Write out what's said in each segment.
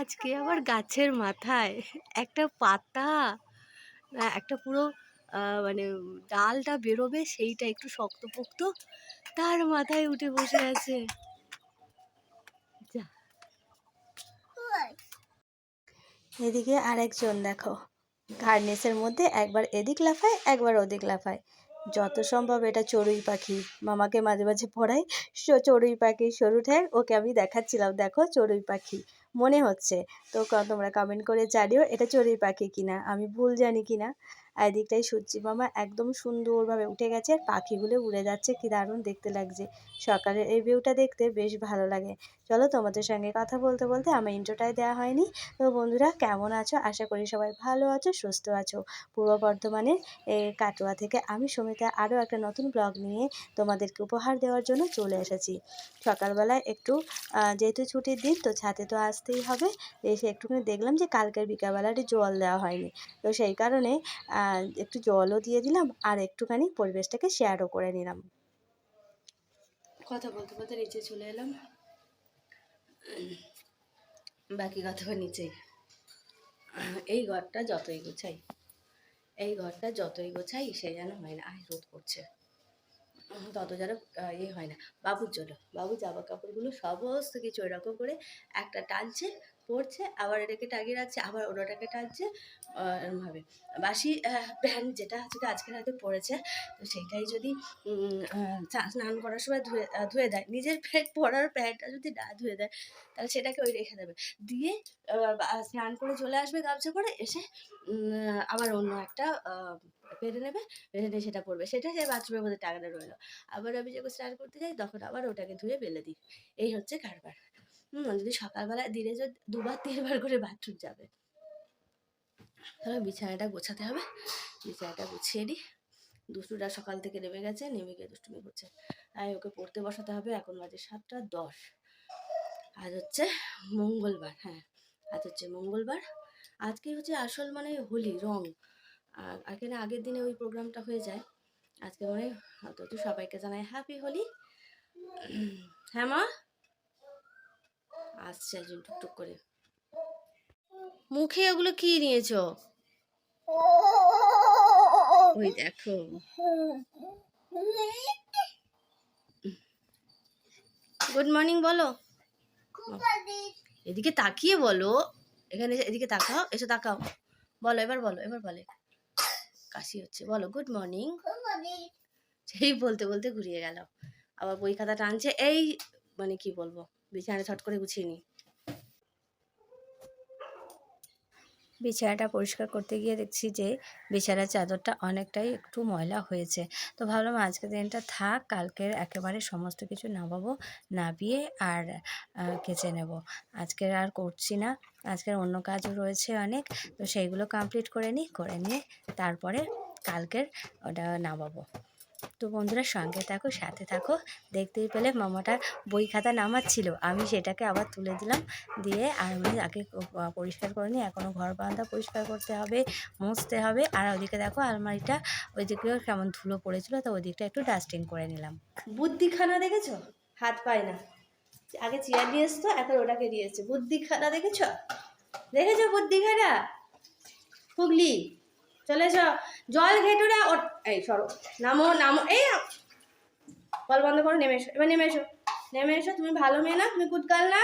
আজকে আবার গাছের মাথায় একটা পাতা একটা পুরো মানে ডালটা বেরোবে সেইটা একটু শক্তপোক্ত, তার মাথায় উঠে বসে আছে। যা। এদিকে আরেকজন দেখো ঘাড়নেসের মধ্যে একবার এদিক লাফায়, একবার ওদিক লাফায়। যত সম্ভব এটা চড়ুই পাখি, মামাকে মাঝে মাঝে পড়াই চড়ুই পাখি সরু ঠ্যাং, ওকে আমি দেখাচ্ছিলাম, দেখো চড়ুই পাখি। মনে হচ্ছে। তো তোমরা কমেন্ট করে জানিও এটা চড়ুই পাখি কিনা, আমি ভুল জানি কিনা। এদিকটাই সূর্যি মামা একদম সুন্দরভাবে উঠে গেছে পাখিগুলো উড়ে যাচ্ছে, কি দারুণ দেখতে লাগছে। সকালের এই ভিউটা দেখতে বেশ ভালো লাগে। চলো তোমাদের সঙ্গে কথা বলতে বলতে আমার ইন্ট্রোটাই দেওয়া হয়নি। তো বন্ধুরা, কেমন আছো? আশা করি সবাই ভালো আছো, সুস্থ আছো। পূর্ব বর্ধমানের কাটোয়া থেকে আমি সমিতা আরও একটা নতুন ব্লগ নিয়ে তোমাদেরকে উপহার দেওয়ার জন্য চলে এসেছি। সকালবেলায় একটু যেহেতু ছুটির দিন, তো ছাদে তো আসতেই হবে। এসে একটুখানি দেখলাম যে কালকের বিকালবেলাটি জল দেওয়া হয়নি। তো সেই কারণে একটু জলও দিয়ে দিলাম আর একটুখানি পরিবেশটাকে শেয়ারও করে নিলাম। কথা বলতে বলতে নিচে চলে এলাম। বাকি কথা নিচে। এই ঘরটা যতই গোছাই, এই ঘরটা যতই গোছাই সে যেন হয় না, আয় রোধ করছে। তত যেন ইয়ে হয় না। বাবুর জন্য। বাবু জামা কাপড়গুলো সমস্ত কিছু এরকম করে একটা টানছে পড়ছে আবার এটাকে টাঙিয়ে রাখছে, আবার ওটাকে টানছে এরমভাবে। বাসি প্যান্ট যেটা আজকে আজকে রাতে পড়েছে তো সেইটাই যদি স্নান করার সময় ধুয়ে ধুয়ে দেয়, নিজের প্যান্ট, পরার প্যান্টটা যদি না ধুয়ে দেয়, তাহলে সেটাকে ওই রেখে দেবে। দিয়ে স্নান করে চলে আসবে গামছা করে এসে আবার অন্য একটা পেরে নেবে পেরে নিয়ে সেটা পরবে সেটা সে বাথরুমের মধ্যে টাঙানো রইল। আবার আমি যখন স্নান করতে যাই, তখন আবার ওটাকে ধুয়ে বেলে দিই। এই হচ্ছে কারবার। হুম, যদি সকালবেলা দিনে যদি দুবার, তিনবার করে বাথরুম যাবে তাহলে বিছানাটা গোছাতে হবে। বিছানাটা গুছিয়ে নিই। দুষ্টুটা সকাল থেকে নেমে গেছে, নেমে গিয়ে দুষ্টুমি করছে। তাই ওকে পড়তে বসাতে হবে। এখন বাজে সাতটা দশ। আজ হচ্ছে মঙ্গলবার হ্যাঁ। আজ হচ্ছে মঙ্গলবার। আজকে হচ্ছে আসল মানে হোলি, রং। এখানে আগের দিনে ওই প্রোগ্রামটা হয়ে যায়। আজকে মানে তো তো সবাইকে জানাই হ্যাপি হোলি হ্যাঁ মা? আসছে একজন টুকটুক করে। মুখে ওগুলো কি নিয়েছো? ওই দেখো। গুড মর্নিং বলো। এদিকে তাকিয়ে বলো। এখানে এদিকে তাকাও, এসে তাকাও। বলো, এবার বলো, এবার বলে। কাশি হচ্ছে। বলো গুড মর্নিং সেই বলতে বলতে ঘুরিয়ে গেল। আবার বই খাতা টানছে। এই মানে কি বলব? বিছানা ছট করে গুছিয়ে নি বিছানাটা পরিষ্কার করতে গিয়ে দেখছি যে বিছানার চাদরটা অনেকটাই একটু ময়লা হয়েছে। তো ভাবলাম আজকের দিনটা থাক, কালকের একেবারে সমস্ত কিছু নামাবো, নাবিয়ে আর কেচে নেব। আজকের আর করছি না, আজকের অন্য কাজও রয়েছে অনেক, তো সেইগুলো কমপ্লিট করে নিই, করে নিয়ে তারপরে কালকের ওটা নামাবো। তো বন্ধুরা সঙ্গে থাকো, সাথে থাকো। দেখতেই পেলে মামাটা বই খাতা নামাচ্ছিল। আমি সেটাকে আবার তুলে দিলাম। দিয়ে আর আমি আগে পরিষ্কার করে নিই এখনও ঘর বারান্দা পরিষ্কার করতে হবে, মুছতে হবে। আর ওইদিকে দেখো আলমারিটা, ওইদিকেও কেমন ধুলো পড়েছিল, তো ওই দিকটা একটু ডাস্টিং করে নিলাম। বুদ্ধিখানা দেখেছ? হাত পায় না। আগে চেয়ার নিয়ে এসতো এখন ওটাকে এসছে। বুদ্ধিখানা দেখেছ? দেখেছ বুদ্ধিখানা? হুগলি? চলে এসো। জল ঘেটু না ওর এই, সরো। নামো নামো। এই। কল বন্ধ করো, নেমে এসো। এবার নেমে এসো। নেমে এসো, তুমি ভালো মেয়ে না, তুমি গুডগাল না?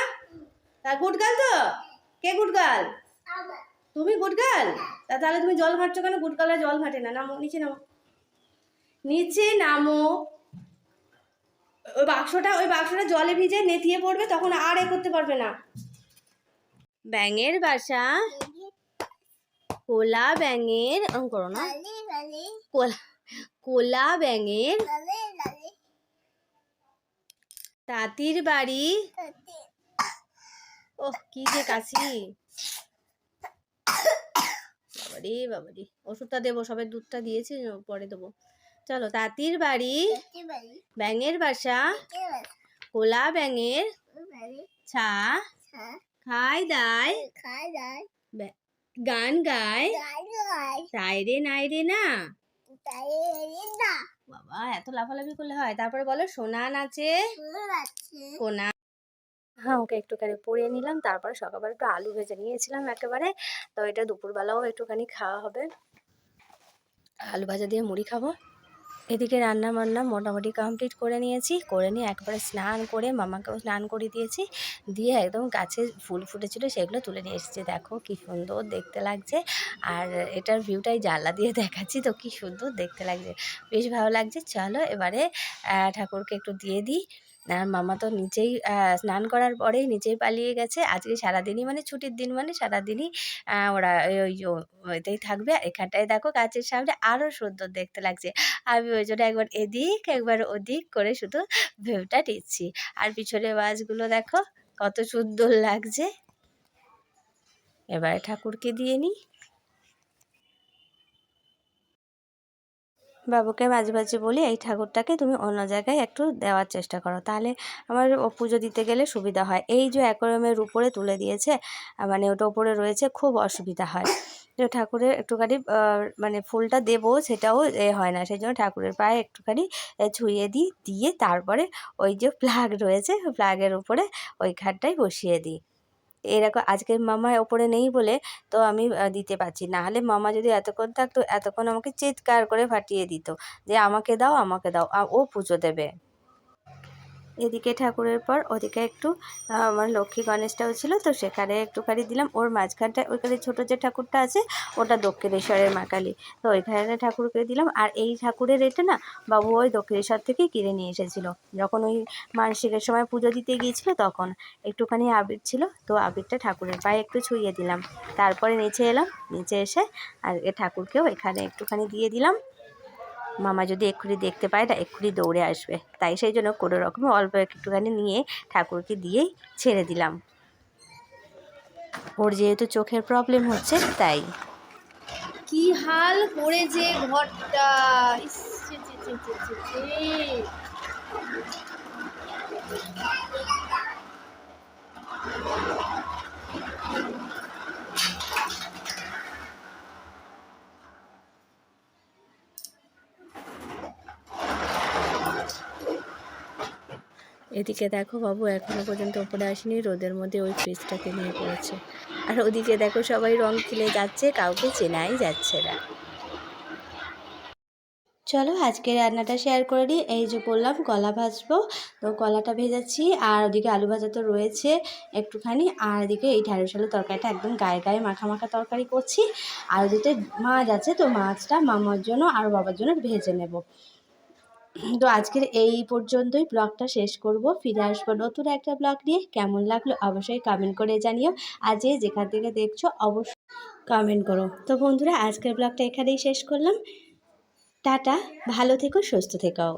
তা গুডগাল তো? কে গুডগাল তুমি গুডগাল তা তাহলে তুমি জল ঘাটছো কেন? গুডগালে জল ঘাটে না। নামো, নিচে নামো। নিচে নামো। ওই বাক্সটা ওই বাক্সটা জলে ভিজে নেতিয়ে পড়বে, তখন আর এ করতে পারবে না। ব্যাঙের বাসা। কোলা ব্যাঙের করো না। কোলা কোলা ব্যাঙের তাঁতির বাড়ি। ওহ কি যে কাশি। বাবারে বাবারে। ওষুধটা দেবো সবে দুধটা দিয়েছি পরে দেবো। চলো তাঁতির বাড়ি ব্যাঙের বাসা কোলা ব্যাঙের ছা খায় দায়। ব্যা- গান গায়? তাই রে নাই রে না। বাবা এত লাফালাফি করলে হয়। তারপরে বলো সোনা নাচে? কোনা হ্যাঁ ওকে একটুখানি পরিয়ে নিলাম। তারপরে সকালবেলা একটু আলু ভেজে নিয়েছিলাম একেবারে। তো এটা দুপুরবেলাও একটুখানি খাওয়া হবে। আলু ভাজা দিয়ে মুড়ি খাব। এদিকে রান্না বান্না মোটামুটি কমপ্লিট করে নিয়েছি। করে নিয়ে একবারে স্নান করে মামাকেও স্নান করে দিয়েছি। দিয়ে একদম গাছে ফুল ফুটেছিল, সেগুলো তুলে নিয়ে এসেছি। দেখো কি সুন্দর দেখতে লাগছে। আর এটার ভিউটাই জানলা দিয়ে দেখাচ্ছি তো কি সুন্দর দেখতে লাগছে। বেশ ভালো লাগছে। চলো এবারে ঠাকুরকে একটু দিয়ে দিই। আর মামা তো আহ, স্নান করার পরেই নিচেই পালিয়ে গেছে। আজকে সারাদিনই মানে ছুটির দিন মানে সারাদিনই ওরা ওই ওই ওইতেই থাকবে। এখানটায় দেখো গাছের সামনে আরও সুন্দর দেখতে লাগছে। আমি ওই জন্য একবার এদিক একবার ওদিক করে শুধু ভেউটা নিচ্ছি। আর পিছনে মাছগুলো দেখো কত সুন্দর লাগছে। এবারে ঠাকুরকে দিয়ে নিই। বাবুকে মাঝে মাঝে বলি, এই ঠাকুরটাকে তুমি অন্য জায়গায় একটু দেওয়ার চেষ্টা করো। তাহলে আমার পুজো দিতে গেলে সুবিধা হয়। এই যে অ্যাকোরিয়ামের উপরে তুলে দিয়েছে মানে ওটা উপরে রয়েছে, খুব অসুবিধা হয়। যে ঠাকুরের একটুখানি মানে ফুলটা দেবো, সেটাও এ হয় না। সেই জন্য ঠাকুরের পায়ে একটুখানি ছুঁয়ে দিই, দিয়ে তারপরে ওই যে প্লাগ রয়েছে প্লাগের উপরে ওই ঘাটটাই বসিয়ে দিই। এরকম আজকের মামা ওপরে নেই বলে তো আমি দিতে পারছি না। হলে মামা যদি এতক্ষণ থাকতো, এতক্ষণ আমাকে চিৎকার করে ফাটিয়ে দিত যে আমাকে দাও আমাকে দাও ও পুজো দেবে। এদিকে ঠাকুরের পর, ওদিকে একটু আমার লক্ষ্মী গণেশটাও ছিল, তো সেখানে একটুখানি দিলাম। ওর মাঝখানটায় ওইখানে ছোটো যে ঠাকুরটা আছে, ওটা দক্ষিণেশ্বরের মা কালী। তো ওইখানে ঠাকুরকে দিলাম। আর এই ঠাকুরের এটা না, বাবু ওই দক্ষিণেশ্বর থেকেই কিনে নিয়ে এসেছিল। যখন ওই মানসিকের সময় পুজো দিতে গিয়েছিল তখন, একটুখানি আবির ছিল, তো আবিরটা ঠাকুরের পায়ে একটু ছুঁয়ে দিলাম। তারপরে নিচে এলাম, নিচে এসে, আর ঠাকুরকেও এখানে একটুখানি দিয়ে দিলাম। মামা যদি এক্ষুনি দেখতে পায় না এক্ষুনি দৌড়ে আসবে। তাই সেই জন্য কোনো রকম অল্প একটুখানি নিয়ে ঠাকুরকে দিয়েই ছেড়ে দিলাম। ওর যেহেতু চোখের প্রবলেম হচ্ছে, তাই। কি হাল করেছে ঘরটা ইস, ছি, ছি, ছি, ছি, ছি, ছি। এদিকে দেখো বাবু এখনও পর্যন্ত ওপরে আসেনি, রোদের মধ্যে ওই ফ্রিজটাকে নিয়ে পড়েছে। আর ওদিকে দেখো সবাই রং খেলে যাচ্ছে, কাউকে চেনাই যাচ্ছে না। চলো আজকে রান্নাটা শেয়ার করে দিই এই যে বললাম, কলা ভাজবো। তো কলাটা ভেজাচ্ছি, আর ওদিকে আলু ভাজা তো রয়েছে একটুখানি। আর এদিকে এই ঢ্যাঁড়স আলু তরকারিটা একদম গায়ে গায়ে মাখা মাখা তরকারি করছি। আর ওদিকে মাছ আছে, তো মাছটা মামার জন্য আর বাবার জন্য ভেজে নেব। তো আজকের এই পর্যন্তই ব্লগটা শেষ করব। ফিরে আসব নতুন একটা ব্লগ নিয়ে। কেমন লাগল অবশ্যই কমেন্ট করে জানিও। যে যেখান থেকে দেখছ অবশ্যই কমেন্ট করো। তো বন্ধুরা, আজকের ব্লগটা এখানেই শেষ করলাম। টাটা, ভালো থেকো, সুস্থ থেকো।